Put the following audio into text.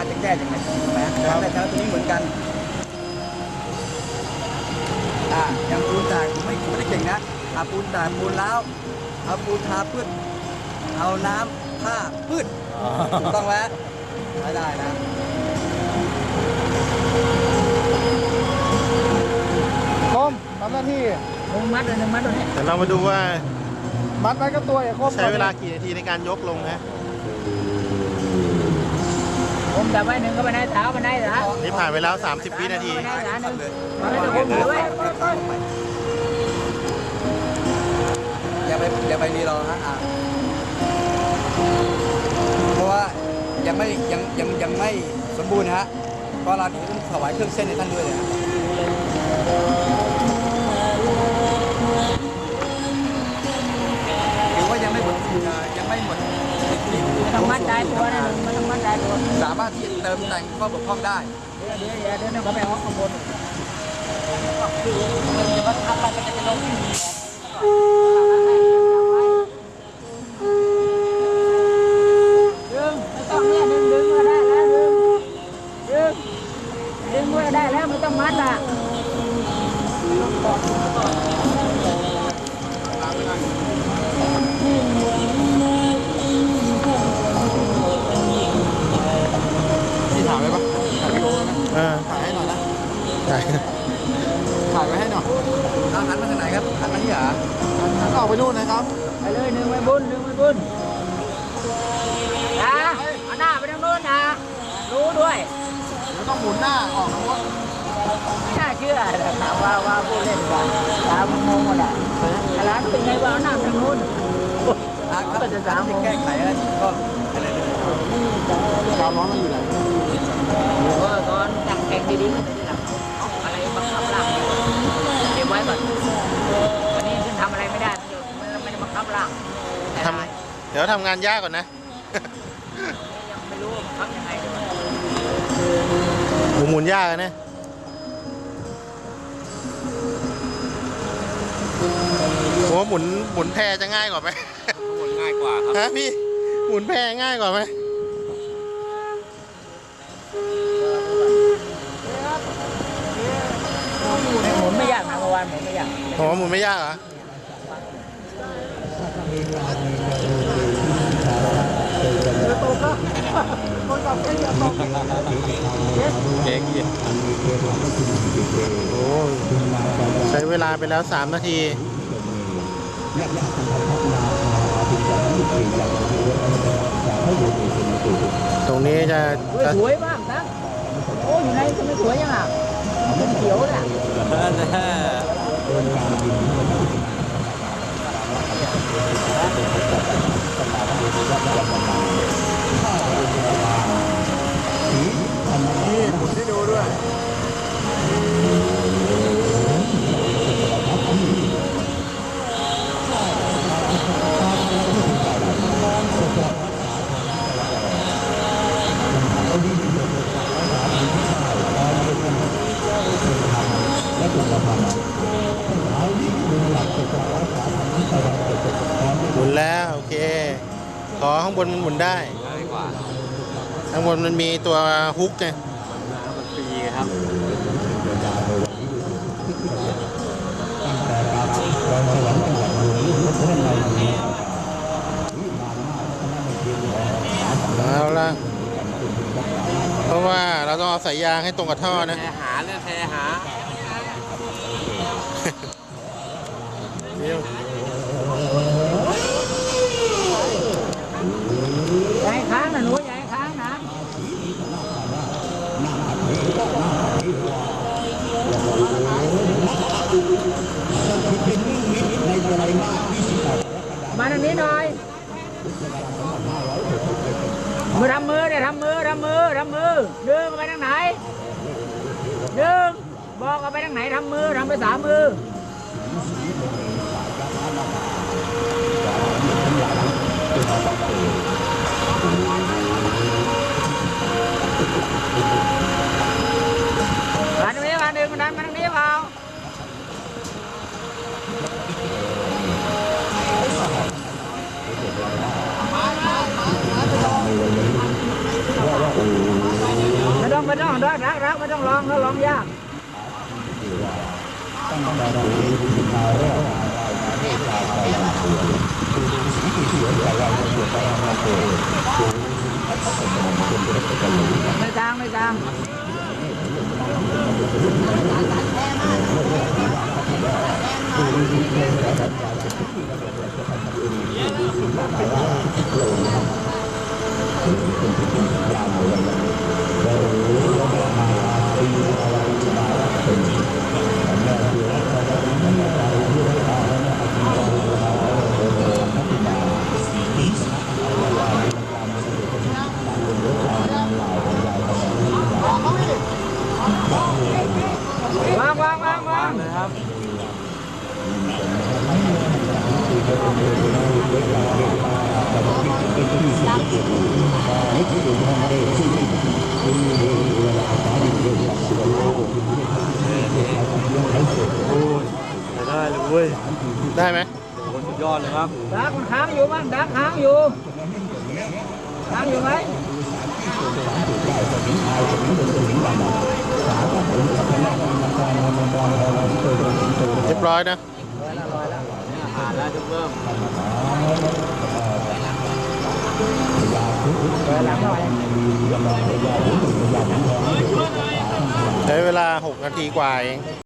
าจะแก้ยังไงใช่ไหมครับแต่แล้วตัวนี้เหมือนกันอ่าอย่างปูนแตกผมไม่ไม่ได้เก่งนะเอาปูนแตกปูนแล้วเอาปูนทาพืชเอาน้ำผ้าพืชถูกต้องไหมใช้ได้นะคมทำหน้าที่หนึ่งมัดเลยหนึ่งมัดตัวนี้แต่เรามาดูว่ามัดไว้กับตัวอย่าคมใช้เวลากี่นาทีในการยกลงนะ ผมจับไว้หนึ่งก็ไปไหนสาวไปไหนสาวนี่ผ่านไปแล้ว 30 วินาทีไปไหนสาวหนึ่งเลยมาให้ตัวผมถือไว้อย่าไปอย่าไปรีรอฮะอะเพราะว่ายังไม่ยังยังยังไม่สมบูรณ์นะฮะเพราะเราเดี๋ยวต้องถวายเครื่องเส้นให้ท่านด้วยเลย ข้อบกพร่องได้เดี๋ยวเดี๋ยวเดี๋ยวเดี๋ยวเขาไปห้องข้างบนจะมาทำอะไรก็จะไปลงดึงไม่ต้องเนี่ยดึงดึงก็ได้แล้วดึงดึงดึงก็ได้แล้วไม่ต้องมัดอะ นออกไปนู่นนะครับ ไปเลยหนึ่งไปบุญหนึ่งไปบุญนะเอาหน้าไปทางโน้นนะ รู้ด้วยแล้วต้องหมุนหน้าออกนะว่าไม่น่าเชื่อแต่ถามว่าว่าพูดเล่นกันถามงงหมดอะร้านเป็นไงว่าเอาหน้าไปทางโน้นอะครับจะสามจะแก้ไขอะไรก็อะไรเลยความร้อนมันอยู่ไหนเออก่อนตั้งแข่งดีๆ ด้ำเดี๋ยวทำงานยากก่อนนะยังไม่รู้ว่าบังคับยังไงด้วยหมุนหมุนยากอะนะผมว่าหมุนหมุนแพรจะง่ายกว่าไหมหมุนง่ายกว่าครับฮะพี่หมุนแพรง่ายกว่าไหมหมุนไม่ยากนะเมื่อวานหมุนไม่ยากผมว่าหมุนไม่ยากเหรอ เก่งดีโอ้ใช้เวลาไปแล้ว 3 นาทีตรงนี้จะเฮ้ยจะสวยมากนะโอ้อยู่ในจะไม่สวยยังอะเป็นเขียวเนี่ยนี่ หมุนที่ดูด้วยหมุนแล้วโอเค ขอข้างบนมันหมุนได้ ง่ายกว่า ข้างบนมันมีตัวฮุกไง มันฟรีครับเอาละเพราะว่าเราต้องเอาสายยางให้ตรงกับท่อนะแพรหาเรื่องแพรหาให มาทางนี้หน่อยมือทำมือเนี่ยทำมือทำมือทำมือดึงไปทางไหนดึงบอกเอาไปทางไหนทำมือทำไปสามมือ ต้องรักรักรักไม่ต้องร้องแล้วร้องยากไม่กลางไม่กลาง ได้เลยเว้ยได้ไหมโอ้สุดยอดเลยครับดักมันค้างอยู่มั้งดักค้างอยู่ค้างอยู่ไหมเรียบร้อยนะ ผ่านแล้วทุกเริ่มใช้เวลา 6 นาทีกว่าเอง